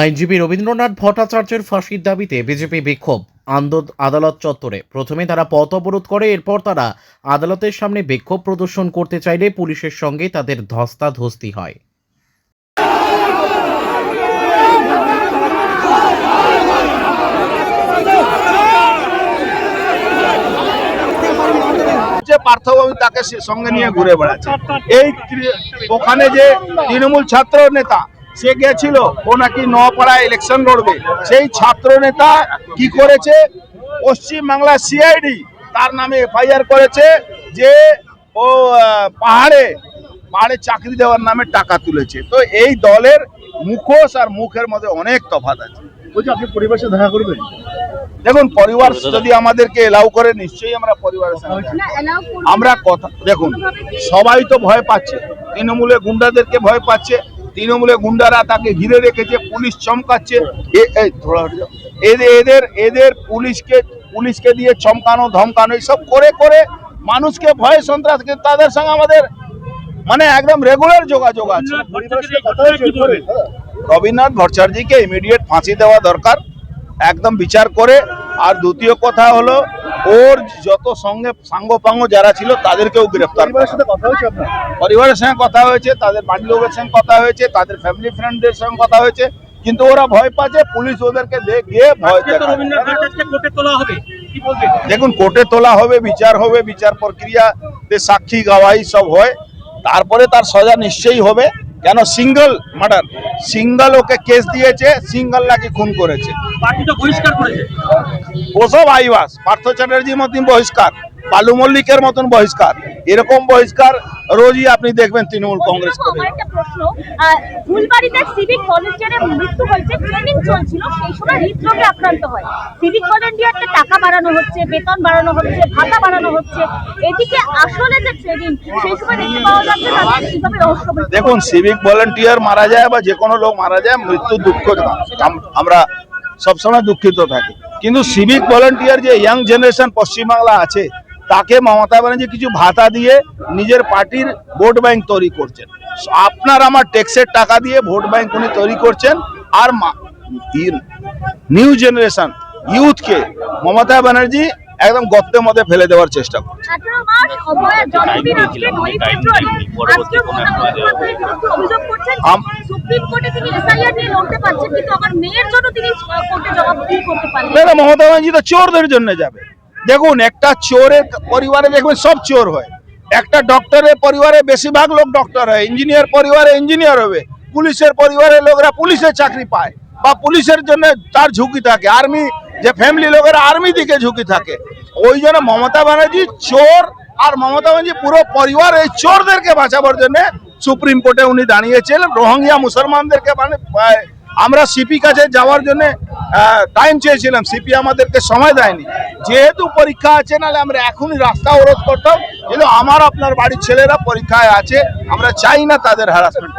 আইনজীবী রবীন্দ্রনাথ ভট্টাচার্যের ফাঁসির দাবিতে বিজেপি বিক্ষোভ। আন্দোল আদালত চত্বরে। প্রথমে তারা পথ অবরোধ করে, এরপর তারা আদালতের সামনে বিক্ষোভ প্রদর্শন করতে চাইলে পুলিশের সঙ্গে তাদের ধস্তাধস্তি হয়। তাকে সঙ্গে নিয়ে ঘুরে বেড়াচ্ছে। এই ওখানে যে তৃণমূল ছাত্র নেতা সে গেছিল ও নাকি নপাড়া ইলেকশন লড়বে। সেই ছাত্র নেতা কি করেছে? পশ্চিম বাংলা সিআইডি তার নামে এফআইআর করেছে যে ও পাহাড়ে পাহাড়ে চাকরি দেওয়ার নামে টাকা তুলেছে। তো এই দলের মুখোশ আর মুখের মধ্যে অনেক তফাৎ আছে। বলছি আপনি সাথে দেখা করবেন? দেখুন পরিবার যদি আমাদেরকে এলাউ করে নিশ্চয়ই আমরা পরিবারের আমরা কথা দেখুন সবাই তো ভয় পাচ্ছে। তৃণমূলে গুন্ডাদেরকে ভয় পাচ্ছে। তৃণমূলে গুন্ডারা তাকে ঘিরে রেখেছে পুলিশ চমকাচ্ছে। এদের এদের এদের পুলিশকে পুলিশকে দিয়ে চমকানো ধমকানো এইসব করে করে মানুষকে ভয় সন্ত্রাস তাদের সঙ্গে আমাদের মানে একদম রেগুলার যোগাযোগ আছে? রবীন্দ্রনাথ ভট্টাচার্যকে ইমিডিয়েট ফাঁসি দেওয়া দরকার। একদম বিচার করে। আর দ্বিতীয় কথা হলো ওর যত সঙ্গে সাঙ্গপাঙ্গ যারা ছিল তাদেরকেও গ্রেফতার পরিবারের সঙ্গে কথা হয়েছে তাদের বাড়ির লোকের সঙ্গে কথা হয়েছে তাদের ফ্যামিলি ফ্রেন্ডদের সঙ্গে কথা হয়েছে কিন্তু ওরা ভয় পাচ্ছে পুলিশ ওদেরকে গিয়ে ভয় দেখায়। বলবেন দেখুন কোর্টে তোলা হবে বিচার হবে বিচার প্রক্রিয়াতে সাক্ষী গাওয়াই সব হয় তারপরে তার সাজা নিশ্চয়ই হবে। কেন single murder? Single okay case দিয়েছে সিঙ্গল নাকি খুন করেছে। ওসব আইবাস পার্থ চ্যাটার্জির মতন বহিষ্কার বালু মল্লিকের মতন বহিষ্কার। এরকম বহিষ্কার রোজই আপনি দেখবেন তৃণমূল কংগ্রেস করে। আমার একটা প্রশ্ন আহ, ফুলবাড়িতে সিভিক ভলেন্টিয়ারের মৃত্যু হয়েছে ট্রেনিং চলছিল সেই সময় হৃদরোগে আক্রান্ত হয়। সিভিক ভলেন্টিয়ারকে টাকা বাড়ানো হচ্ছে, বেতন বাড়ানো হচ্ছে, ভাতা বাড়ানো হচ্ছে। এদিকে আসলে যে ট্রেনিং সেই সময় দেখতে পাওয়া যাচ্ছে দেখুন সিভিক ভলেন্টিয়ার মারা যায় বা যে কোনো লোক মারা যায়, মৃত্যু দুঃখ আমরা সবসময় দুঃখিত থাকি। কিন্তু সিভিক ভলেন্টিয়ার যে ইয়াং জেনারেশন পশ্চিমবাংলা আছে, তাকে মমতা ব্যানার্জি কিছু ভাতা দিয়ে নিজের পার্টির ভোট ব্যাংক তৈরি করছেন। আপনার আমার ট্যাক্সের টাকা দিয়ে ভোট ব্যাংক উনি তৈরি করছেন, আর নিউ জেনারেশন ইউথকে মমতা ব্যানার্জি একদম গর্তের মধ্যে ফেলে দেওয়ার চেষ্টা করছে। মমতা ব্যানার্জি তো চোরদের জন্য যাবে। দেখুন একটা চোরের পরিবারে দেখবেন সব চোর হয়। একটা ডক্টরের পরিবারে বেশিরভাগ লোক ডক্টর হয়। ইঞ্জিনিয়ার পরিবারে ইঞ্জিনিয়ার হবে। পুলিশের পরিবারের লোকরা পুলিশের চাকরি পায় বা পুলিশের জন্য তার ঝুঁকি থাকে। আর্মি যে ফ্যামিলি লোকেরা আর্মি দিকে ঝুঁকি থাকে। ওই জন্য মমতা ব্যানার্জি চোর, আর মমতা ব্যানার্জি পুরো পরিবার এই চোরদেরকে বাঁচাবার জন্য সুপ্রিম কোর্টে উনি দাঁড়িয়েছিলেন। রোহিঙ্গা মুসলমানদেরকে মানে আমরা সিপি কাছে যাওয়ার জন্য টাইম চেয়েছিলাম। সিপি আমাদেরকে সময় দেয়নি। যেহেতু পরীক্ষা আছে, নাহলে আমরা এখনই রাস্তা অবরোধ করতাম কিন্তু আমার, আপনার বাড়ির ছেলেরা পরীক্ষায় আছে, আমরা চাই না তাদের হ্যারাসমেন্ট